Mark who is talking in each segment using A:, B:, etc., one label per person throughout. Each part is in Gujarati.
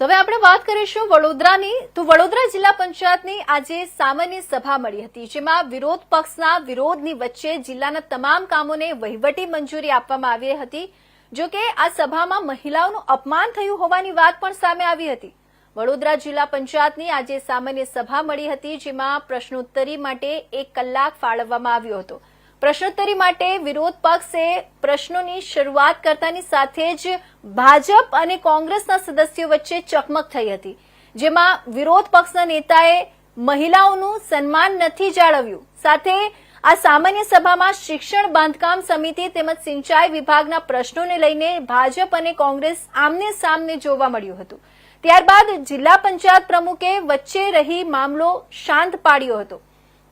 A: તો હવે આપણે વાત કરીશું વડોદરાની. તો વડોદરા જિલ્લા પંચાયતની આજે સામાન્ય સભા મળી હતી, જેમાં વિરોધ પક્ષના વિરોધની વચ્ચે જિલ્લાના તમામ કામોને વહીવટી મંજૂરી આપવામાં આવી હતી. જો કે આ સભામાં મહિલાઓનું અપમાન થયું હોવાની વાત પણ સામે આવી હતી. વડોદરા જિલ્લા પંચાયતની આજે સામાન્ય સભા મળી હતી, જેમાં પ્રશ્નોત્તરી માટે એક કલાક ફાળવવામાં આવ્યો હતો. પ્રશ્નોત્તરી માટે વિરોધ પક્ષે પ્રશ્નોની શરૂઆત કરતાની સાથે જ ભાજપ અને કોંગ્રેસના સદસ્યો વચ્ચે ચકમક થઈ હતી, જેમાં વિરોધ પક્ષના નેતાએ મહિલાઓનું સન્માન નથી જાળવ્યું. સાથે આ સામાન્ય સભામાં શિક્ષણ બાંધકામ સમિતિ તેમજ સિંચાઈ વિભાગના પ્રશ્નોને લઈને ભાજપ અને કોંગ્રેસ આમને સામને જોવા મળ્યું હતું. ત્યારબાદ જિલ્લા પંચાયત પ્રમુખે વચ્ચે રહી મામલો શાંત પાડ્યો હતો.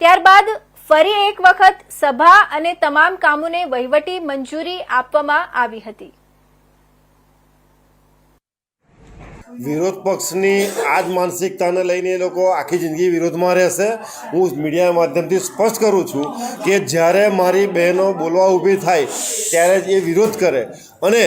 A: ત્યારબાદ ફરી એક વખત સભા અને તમામ કામોને વહીવટી મંજૂરી આપવામાં આવી હતી.
B: વિરોધ પક્ષની આ જ માનસિકતાને લઈને એ લોકો આખી જિંદગી વિરોધમાં રહેશે. હું મીડિયા માધ્યમથી સ્પષ્ટ કરું છું કે જ્યારે મારી બહેનો બોલવા ઊભી થાય ત્યારે જ એ વિરોધ કરે. અને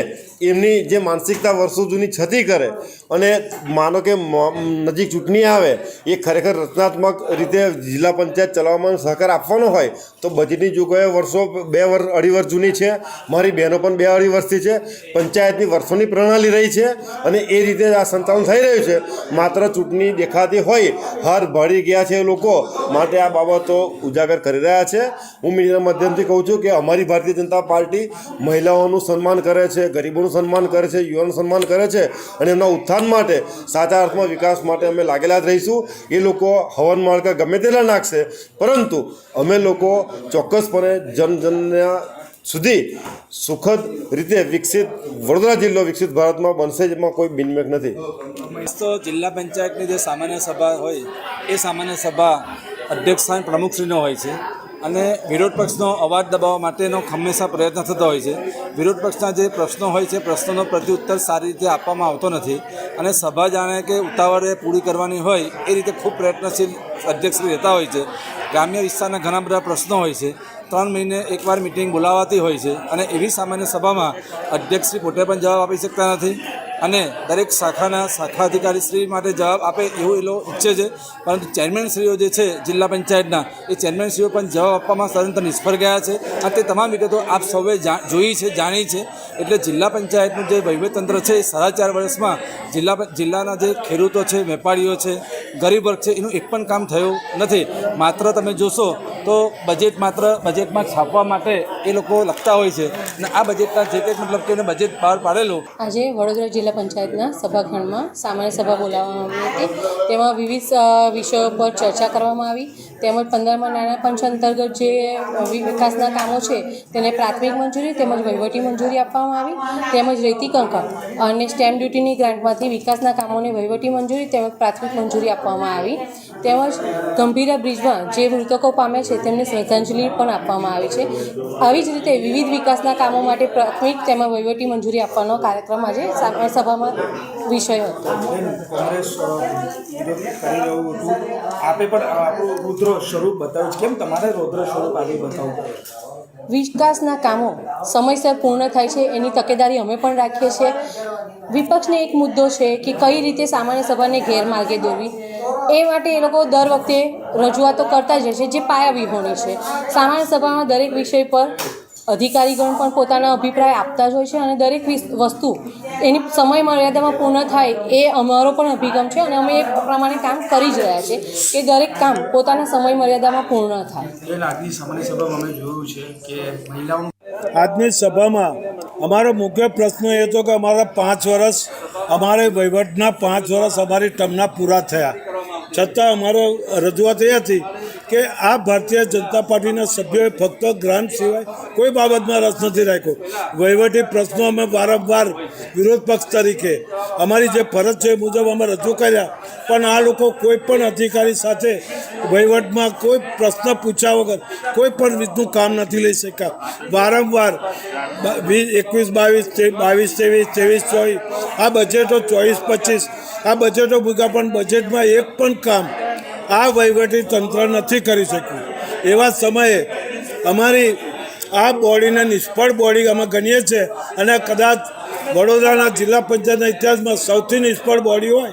B: એમની જે માનસિકતા વર્ષો જૂની છતી કરે અને માનો કે નજીક ચૂંટણી આવે, એ ખરેખર રચનાત્મક રીતે જિલ્લા પંચાયત ચલાવવામાં સહકાર આપવાનો હોય, તો બજેટની જોગવાઈ વર્ષો, બે વર્ષ અઢી વર્ષ જૂની છે. મારી બહેનો પણ બે અઢી વર્ષથી છે. પંચાયતની વર્ષોની પ્રણાલી રહી છે અને એ રીતે આ સંચાલન થઈ રહ્યું છે. માત્ર ચૂંટણી દેખાતી હોય, હાર ભળી ગયા છે લોકો માટે આ બાબતો ઉજાગર કરી રહ્યા છે. હું મીડિયાના માધ્યમથી કહું છું કે અમારી ભારતીય જનતા પાર્ટી મહિલાઓનું સન્માન કરે છે, ગરીબોનું સન્માન કરે છે યુવાનનું સન્માન કરે છે અને એમના ઉત્થાન માટે, સાચા અર્થમાં વિકાસ માટે અમે લાગેલા જ રહીશું. એ લોકો હવન માળકા ગમે તેટલા નાખશે, પરંતુ અમે લોકો ચોક્કસપણે જનજનના સુધી સુખદ રીતે વિકસિત, વડોદરા જિલ્લો વિકસિત ભારતમાં બનશે જેમાં કોઈ બિનમેક નથી.
C: તો જિલ્લા પંચાયતની જે સામાન્ય સભા હોય, એ સામાન્ય સભા અધ્યક્ષ પ્રમુખશ્રીનો હોય છે. અને વિરોધ પક્ષનો અવાજ દબાવવા માટેનો હંમેશા પ્રયત્ન થતો હોય છે. વિરોધ પક્ષના જે પ્રશ્નો હોય છે, પ્રશ્નોનો પ્રત્યુત્તર સારી રીતે આપવામાં આવતો નથી અને સભા જાણે કે ઉતાવળે પૂરી કરવાની હોય એ રીતે ખૂબ પ્રયત્નશીલ અધ્યક્ષશ્રી રહેતા હોય છે. ગ્રામ્ય વિસ્તારના ઘણા બધા પ્રશ્નો હોય છે. ત્રણ મહિને એકવાર મિટિંગ બોલાવાતી હોય છે અને એવી સામાન્ય સભામાં અધ્યક્ષશ્રી પોતે પણ જવાબ આપી શકતા નથી. અને દરેક શાખાના શાખા અધિકારી શ્રી માટે જવાબ આપે એવું એ લોકો ઈચ્છે છે. પરંતુ ચેરમેનશ્રીઓ જે છે, જિલ્લા પંચાયતના, એ ચેરમેનશ્રીઓ પણ જવાબ આપવામાં સદંતર નિષ્ફળ ગયા છે. અને તે તમામ વિગતો આપ સૌએ જોઈ છે, જાણી છે. એટલે જિલ્લા પંચાયતનું જે વહીવટતંત્ર છે, એ સાડા ચાર વર્ષમાં જિલ્લા જિલ્લાના જે ખેડૂતો છે, વેપારીઓ છે ગરીબ વર્ગ છે, એનું એક પણ કામ થયું નથી. માત્ર તમે જોશો તો બજેટ માત્ર બજેટમાં છાપવા માટે એ લોકો લખતા હોય છે. અને આ બજેટના જે કંઈક મતલબ કે બજેટ બહાર પાડેલું.
D: આજે વડોદરા જિલ્લા પંચાયતના સભાખંડમાં સામાન્ય સભા બોલાવવામાં આવી હતી. તેમાં વિવિધ વિષયો પર ચર્ચા કરવામાં આવી. તેમજ પંદરમાં નાણાં પંચ અંતર્ગત જે વિકાસના કામો છે, તેને પ્રાથમિક મંજૂરી તેમજ વહીવટી મંજૂરી આપવામાં આવી. તેમજ રેતી કંકર અને સ્ટેમ્પ ડ્યુટીની ગ્રાન્ટમાંથી વિકાસના કામોને વહીવટી મંજૂરી તેમજ પ્રાથમિક મંજૂરી આપવામાં આવી. તેમજ ગંભીરા બ્રિજમાં જે મૃતકો પામ્યા છે, તેમને શ્રદ્ધાંજલિ પણ આપવામાં આવી છે. આવી જ રીતે વિવિધ વિકાસના કામો માટે પ્રાથમિક તેમજ વહીવટી મંજૂરી આપવાનો કાર્યક્રમ આજે સભામાં વિષય હતો.
E: આપે પણ આપણું રુદ્ર સ્વરૂપ બતાવ્યું કેમ તમારે રુદ્ર સ્વરૂપ આવી બતાવવું
D: વિકાસના કામો સમયસર પૂર્ણ થાય છે, એની તકેદારી અમે પણ રાખીએ છીએ. વિપક્ષને એક મુદ્દો છે કે કઈ રીતે સામાન્ય સભાને ગેરમાર્ગે દોરવી. એ માટે એ લોકો દર વખતે રજૂઆતો કરતા જ છે, જે પાયા વિહોણી છે. સામાન્ય સભામાં દરેક વિષય પર અધિકારીગણ પણ પોતાના અભિપ્રાય આપતા જ હોય છે અને દરેક વસ્તુ એની સમય મર્યાદામાં પૂર્ણ થાય એ અમારો પણ અભિગમ છે અને અમે એ પ્રમાણે કામ કરી જ રહ્યા છીએ કે દરેક કામ પોતાના સમય મર્યાદામાં પૂર્ણ થાય.
E: આજની સામાન્ય સભામાં અમે જોયું છે કે મહિલાઓનું
F: આજની સભામાં અમારો મુખ્ય પ્રશ્ન એ હતો કે અમારા પાંચ વર્ષ અમારે વહીવટના પાંચ વર્ષ અમારી ટર્મના પૂરા થયા. છતાં અમારો રજૂઆત એ હતી કે આ ભારતીય જનતા પાર્ટીના સભ્યોએ ફક્ત ગ્રાન્ટ સિવાય કોઈ બાબતમાં રસ નથી રાખ્યો. વહીવટી પ્રશ્નો અમે વારંવાર વિરોધ પક્ષ તરીકે અમારી જે ફરજ છે એ મુજબ અમે રજૂ કર્યા. પણ આ લોકો કોઈ પણ અધિકારી સાથે વહીવટમાં કોઈ પ્રશ્ન પૂછ્યા વગર કોઈ પણ રીતનું કામ નથી લઈ શક્યા. વારંવાર વીસ, એકવીસ, બાવીસ બાવીસ, ત્રેવીસ ત્રેવીસ, ચોવીસ, આ બજેટો ચોવીસ, પચીસ, આ બજેટો ભૂગા પણ બજેટમાં એક પણ કામ આ વહીવટી તંત્ર નથી કરી શક્યું. એવા સમયે અમારી આ બોડીને નિષ્ફળ બોડી અમે ગણીએ છીએ અને કદાચ વડોદરાના જિલ્લા પંચાયતના ઇતિહાસમાં સૌથી નિષ્ફળ બોડી હોય